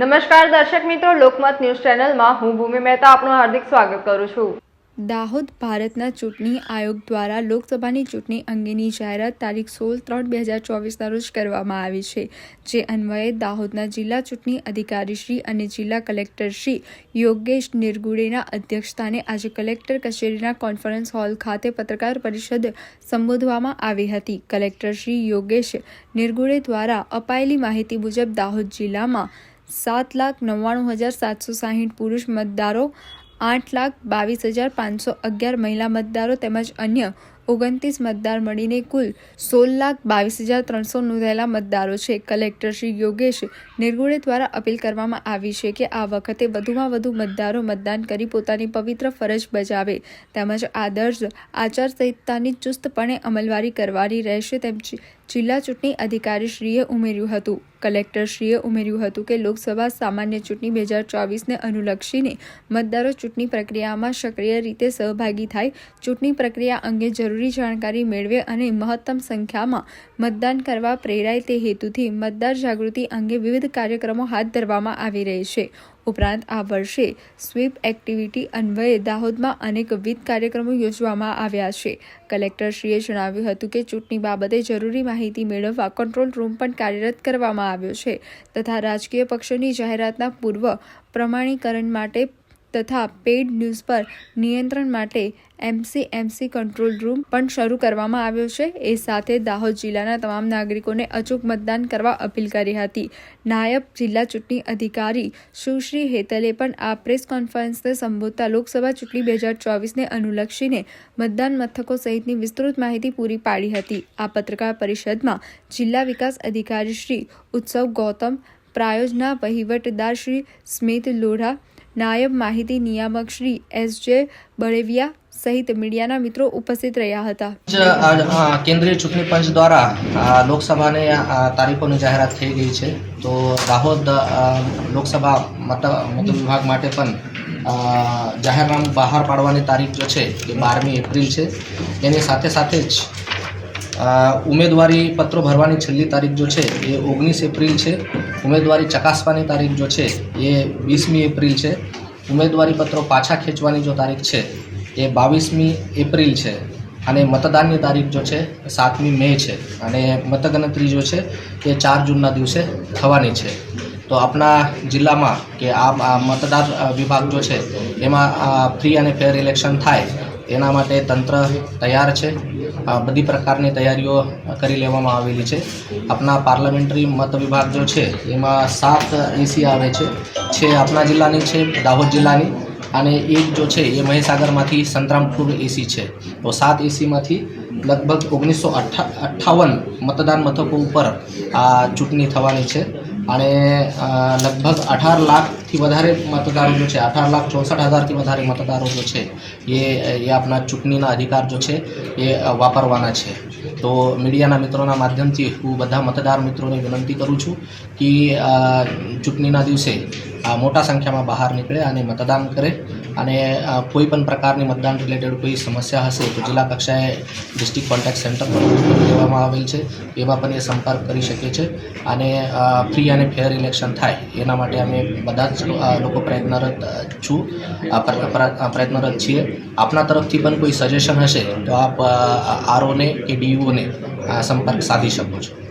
નમસ્કાર દર્શક મિત્રો, લોકમત ન્યૂઝ ચેનલમાં હું ભૂમિ મહેતા આપનું હાર્દિક સ્વાગત કરું છું. દાહોદ ભારતના ચૂંટણી આયોગ દ્વારા લોકસભાની ચૂંટણી અંગેની જાહેરાત તારીખ સોળ ત્રણ બે હજાર ચોવીસના રોજ કરવામાં આવી છે, જે અન્વયે દાહોદના જિલ્લા ચૂંટણી અધિકારી શ્રી અને જિલ્લા કલેક્ટર શ્રી યોગેશ નિર્ગુડેના અધ્યક્ષસ્થાને આજે કલેક્ટર કચેરીના કોન્ફરન્સ હોલ ખાતે પત્રકાર પરિષદ સંબોધવામાં આવી હતી. કલેક્ટર શ્રી યોગેશ નિર્ગુડે દ્વારા અપાયેલી માહિતી મુજબ દાહોદ જિલ્લામાં સાત લાખ નવ્વાણું હજાર સાતસો સાહીઠ પુરુષ મતદારો, આઠ લાખ બાવીસ હજાર પાંચસો અગિયાર મહિલા મતદારો તેમજ અન્ય ઓગણત્રીસ મતદાર મળીને કુલ સોળ લાખ બાવીસ હજાર ત્રણસો નોંધાયેલા મતદારો છે. કલેક્ટર શ્રી યોગેશ નિર્ગુડે દ્વારા અપીલ કરવામાં આવી છે કે આ વખતે વધુમાં વધુ મતદારો મતદાન કરી પોતાની પવિત્ર ફરજ બજાવે. તેમજ આદર્શ આચારસંહિતાની ચુસ્તપણે અમલવારી કરવાની રહેશે તેમ જિલ્લા ચૂંટણી અધિકારીશ્રીએ ઉમેર્યું હતું. કલેક્ટરશ્રીએ ઉમેર્યું હતું કે લોકસભા સામાન્ય ચૂંટણી બે હજાર ચોવીસને અનુલક્ષીને મતદારો ચૂંટણી પ્રક્રિયામાં સક્રિય રીતે સહભાગી થાય. ચૂંટણી પ્રક્રિયા અંગે જરૂરી જાણકારી મેળવે અને મહત્તમ સંખ્યામાં મતદાન કરવા પ્રેરાય તે હેતુથી મતદાર જાગૃતિ અંગે વિવિધ કાર્યક્રમો હાથ ધરવામાં આવી રહી છે. ઉપરાંત આ વર્ષે સ્વીપ એક્ટિવિટી અન્વયે દાહોદમાં અનેકવિધ કાર્યક્રમો યોજવામાં આવ્યા છે. કલેક્ટરશ્રીએ જણાવ્યું હતું કે ચૂંટણી બાબતે જરૂરી માહિતી મેળવવા કંટ્રોલ રૂમ પણ કાર્યરત કરવામાં આવ્યો છે તથા રાજકીય પક્ષોની જાહેરાતના પૂર્વ પ્રમાણીકરણ માટે તથા પેઇડ ન્યૂઝ પર નિયંત્રણ માટે એમસીએમસી કંટ્રોલ રૂમ પણ શરૂ કરવામાં આવ્યો છે. એ સાથે દાહોદ જિલ્લાના તમામ નાગરિકોને અચૂક મતદાન કરવા અપીલ કરી હતી. નાયબ જિલ્લા ચૂંટણી અધિકારી સુશ્રી હેતલે પણ આ પ્રેસ કોન્ફરન્સને સંબોધતા લોકસભા ચૂંટણી બે હજાર ચોવીસને અનુલક્ષીને મતદાન મથકો સહિતની વિસ્તૃત માહિતી પૂરી પાડી હતી. આ પત્રકાર પરિષદમાં જિલ્લા વિકાસ અધિકારી શ્રી ઉત્સવ ગૌતમ, પ્રાયોજના વહીવટદાર શ્રી સ્મિત લોઢા નાયબ માહિતી નિયામક શ્રી એસ જે બળેવિયા સહિત મીડિયાના મિત્રો ઉપસ્થિત રહ્યા હતા. કેન્દ્રીય ચૂંટણી પંચ દ્વારા લોકસભાની તારીખોની જાહેરાત થઈ ગઈ છે. તો દાહોદ લોકસભા મત મત વિભાગ માટે પણ જાહેરનામું બહાર પાડવાની તારીખ જો છે એ બારમી એપ્રિલ છે. એની સાથે સાથે જ ઉમેદવારી પત્રો ભરવાની છેલ્લી તારીખ જો છે એ ઓગણીસ એપ્રિલ છે. ઉમેદવારી ચકાસવાની તારીખ જો છે એ વીસમી એપ્રિલ છે. ઉમેદવારી પત્રો પાછા ખેંચવાની જો તારીખ છે, એ બાવીસમી એપ્રિલ છે અને મતદાનની તારીખ જો છે સાતમી મે છે અને મતગણતરી જો છે, એ ચાર જૂનના દિવસે થવાની છે. તો આપણા જિલ્લામાં કે આ મતદાર વિભાગ જો છે, એમાં ફ્રી અને ફેર ઇલેક્શન થાય એના માટે તંત્ર તૈયાર છે. બધી પ્રકારની તૈયારીઓ કરી લેવામાં આવેલી છે. આપણા પાર્લામેન્ટરી મત વિભાગ જો છે, એમાં સાત એસી આવે છે. છે આપણા જિલ્લાની, છે દાહોદ જિલ્લાની અને એક જો છે એ મહીસાગરમાંથી સંતરામપુર એસી છે. તો સાત એસીમાંથી લગભગ ઓગણીસો અઠ્ઠા અઠ્ઠાવન મતદાન મથકો ઉપર આ ચૂંટણી થવાની છે. અને લગભગ અઢાર લાખથી વધારે મતદારો જો છે. અઢાર લાખ ચોસઠ હજારથી વધારે મતદારો જો છે. એ એ આપણા ચૂંટણીના અધિકાર જો છે, એ વાપરવાના છે. તો મીડિયાના મિત્રોના માધ્યમથી હું બધા મતદાર મિત્રોને વિનંતી કરું છું કે ચૂંટણીના દિવસે મોટા સંખ્યામાં બહાર નીકળે અને મતદાન કરે. અને કોઈ પણ પ્રકારની મતદાન રિલેટેડ કોઈ સમસ્યા હશે તો જિલ્લા કક્ષાએ ડિસ્ટ્રિક્ટ કોન્ટેક્ટ સેન્ટર પણ લેવામાં આવેલ છે. એમાં પણ એ સંપર્ક કરી શકે છે. અને ફ્રી અને ફેર ઇલેક્શન થાય એના માટે અમે બધા જ લોકો પ્રયત્નરત છું. પર- પર- પ્રયત્નરત છીએ. આપના તરફથી પણ કોઈ સજેશન હશે તો આપ આરઓને કે ડીયુઓને સંપર્ક સાધી શકો છો.